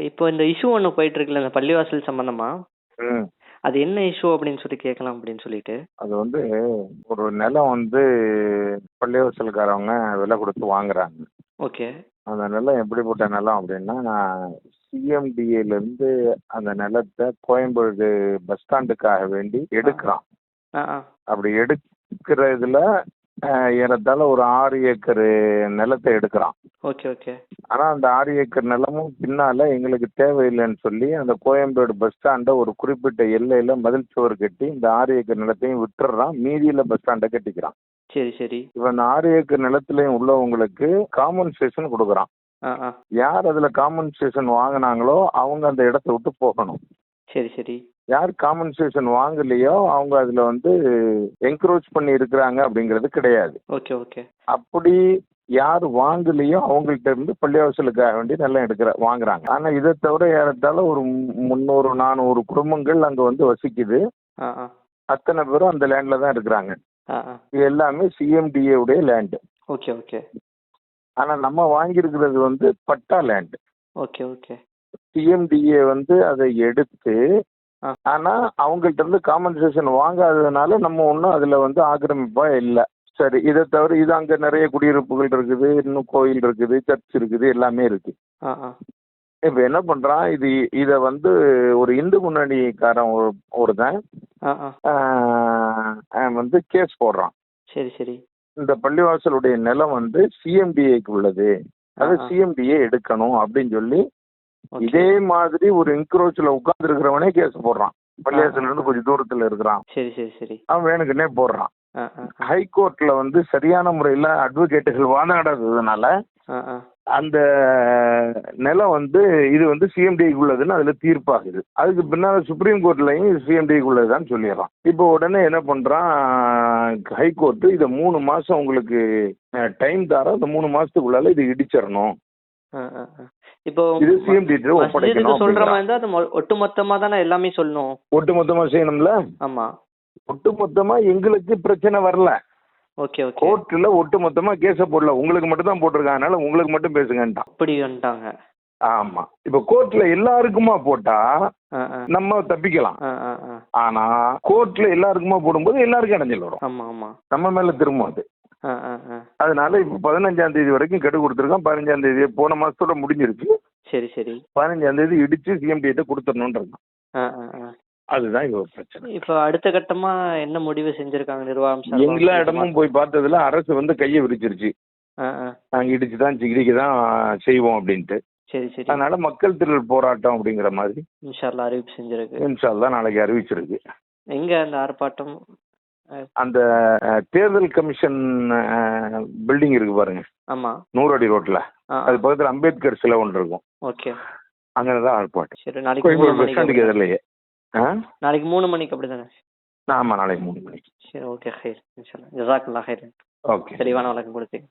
இப்போ இந்த இஷ்யூ ஒண்ணு போயிட்டு இருக்குல்ல, இந்த பள்ளிவாசல் சம்பந்தமா. ம். அது என்ன இஷ்யூ அப்படின்னு சொல்லி கேட்கலாம் அப்படின்னு சொல்லிட்டு. அது வந்து ஒரு நிலம் வந்து பள்ளிவாசல்காரவங்க விலை கொடுத்து வாங்குறாங்க. ஓகே. அந்த நிலம் எப்படிப்பட்ட நிலம் அப்படின்னா, சிஎம்டிஏலேருந்து அந்த நிலத்த கோயம்பேடு பஸ் ஸ்டாண்டுக்காக வேண்டி எடுக்கிறான். ஆ, ஆ. அப்படி எடுக்கிறதுல அ ஏறத்தாழ ஒரு 6 ஏக்கரு நிலத்த எடுக்கிறான். Okay, okay. ஆனா அந்த 6 ஏக்கர் நிலமும் பின்னால எங்களுக்கு தேவையில்லைன்னு சொல்லி அந்த கோயம்பேடு பஸ் ஸ்டாண்ட ஒரு குறிப்பிட்ட எல்லையில மதில் சுவர் கட்டி இந்த 6 ஏக்கர் நிலத்தையும் விட்டுறான். மீதியில பஸ் ஸ்டாண்ட கட்டிக்கிறான். சரி, சரி. இப்ப இந்த 6 ஏக்கர் நிலத்திலையும் உள்ளவங்களுக்கு காம்பன்சேஷன் கொடுக்குறான். யார் அதுல காம்பன்சேஷன் வாங்குனாங்களோ அவங்க அந்த இடத்த விட்டு போகணும். சரி, சரி. யார் காம்பன்சேஷன் வாங்கலையோ அவங்க அதுல வந்து என்க்ரோச் பண்ணி இருக்கிறாங்க அப்படிங்கிறது கிடையாது. Okay, okay. அப்படி யார் வாங்கலையோ அவங்கள்ட்ட இருந்து பள்ளிவாசலுக்காக வேண்டி நிலம் எடுக்கிற வாங்குறாங்க. ஆனா இதை தவிர ஏறத்தாழ ஒரு 300, 400 குடும்பங்கள் அங்க வந்து வசிக்குது. அத்தனை பேரும் அந்த லேண்ட்ல தான் இருக்கிறாங்க. இது எல்லாமே சிஎம்டிஏ உடைய லேண்ட். Okay, okay. ஆனா நம்ம வாங்கியிருக்கிறது வந்து பட்டா லேண்ட். Okay, okay. சிஎம்டிஏ வந்து அதை எடுத்து ஆ. ஆனா அவங்கள்ட்ட இருந்து காம்பன்சேஷன் வாங்காததுனால நம்ம ஒன்றும் அதுல வந்து ஆக்கிரமிப்பா இல்ல. சரி இதை தவிர இது அங்க நிறைய குடியிருப்புகள் இருக்குது, இன்னும் கோயில் இருக்குது, சர்ச் இருக்குது, எல்லாமே இருக்கு. ஆ, ஆ. இப்ப என்ன பண்றான் இது இத வந்து ஒரு இந்து முன்னணிக்காரன் ஒரு ஒருத்தன் வந்து கேஸ் போடுறான். சரி, சரி. இந்த பள்ளிவாசலுடைய நிலம் வந்து சிஎம்டிஏக்கு உள்ளது. அது. சிஎம்டிஏ எடுக்கணும் அப்படின்னு சொல்லி. இதே மாதிரி ஒரு என்க்ரோச்ல உட்கார்ந்து இருக்கிறவனே கேஸ் போடுறான். பள்ளிவாசல்ல இருந்து கொஞ்சம் தூரத்துல இருக்கிறான். சரி, சரி, சரி. அவன் வேணுக்குன்னே போடுறான். ஹைகோர்ட்ல வந்து சரியான முறையில் அட்வொகேட்டுகள் வாதாடாததுனால. அந்த நிலம் வந்து இது வந்து சிஎம்டிக்கு உள்ளதுன்னு அதுல தீர்ப்பாகுது. அதுக்கு பின்னால சுப்ரீம் கோர்ட்லயும் சிஎம்டிக்கு உள்ளதுதான் சொல்லிடுறான். இப்போ உடனே என்ன பண்றான் ஹைகோர்ட் இதை மூணு மாசம் உங்களுக்கு டைம் தரோம். இந்த மூணு மாசத்துக்குள்ளால இது இடிச்சிடணும். இப்போ மஸ்ஜிதுக்கு சொல்ற. மாதிரி இருந்தா அது ஒட்டுமொத்தமா தானே எல்லாமே சொல்லணும். ஒட்டு மொத்தமா செய்யணும்ல ஆமா. ஒட்டு மொத்தமா எங்களுக்கு பிரச்சனை வரல. Okay, okay. கோர்ட்ல ஒட்டு மொத்தமா கேஸ போடல. உங்களுக்கு மட்டும் தான் போட்டிருக்காங்க. அதனால உங்களுக்கு மட்டும் பேசுங்கன்ட்டான். அப்படி வந்துட்டாங்க. ஆமா. இப்ப கோர்ட்ல எல்லாருக்குமா போட்டா. நம்ம தப்பிக்கலாம். ஆனா கோர்ட்ல எல்லாருக்குமா போடும்போது எல்லாருக்கும் இடைஞ்சல் வரும். ஆமா, ஆமா. நம்ம மேல திரும்பும் அது. அதனால இப்ப பதினஞ்சாம் தேதி வரைக்கும் கெடு கொடுத்துருக்கான். பதினஞ்சாம் தேதி போன மாசத்தோட முடிஞ்சிருக்கு. சரி, சரி. பதினஞ்சாம் தேதி இடிச்சு சிஎம்டிட்ட ஆ. அதுதான் இவ பிரச்சனை. இப்போ அடுத்த கட்டமா என்ன முடிவு செஞ்சிருக்காங்க நிர்வாகம்? எல்லா இடமும் போய் பார்த்ததுல அரசு வந்து கையை விரிச்சிருச்சு. நாங்க இடிச்சு தான் இடிக்க தான் செய்வோம் அப்படின்ட்டு. சரி, சரி. அதனால மக்கள் திரள் போராட்டம் அப்படிங்கிற மாதிரி இன்ஷா அல்லாஹ் அறிவிப்பு செஞ்சிருக்கு. இன்ஷா அல்லாஹ் நாளைக்கு அறிவிச்சிருக்கு. எங்க அந்த ஆர்ப்பாட்டம்? அந்த தேர்தல் கமிஷன் பில்டிங் இருக்கு பாருங்க ஆமா. நூறடி ரோட்ல ஆ, அது. பக்கத்துல அம்பேத்கர் சிலை ஒன்று இருக்கும் ஓகே. அங்கதான் ஆர்ப்பாட்டம் சரி நாளைக்கு பஸ் ஸ்டாண்டுக்கு? எதிரிலேயே நாளைக்கு மூணு மணிக்கு அப்படிதானே? ஆமா நாளைக்கு மூணு மணிக்கு சரி ஓகே ஹைர் இன்ஷா அல்லாஹ். ஜஸாக்கல்லாஹ் ஹைர். ஓகே தெளிவான விளக்கம் கொடுத்தீங்க.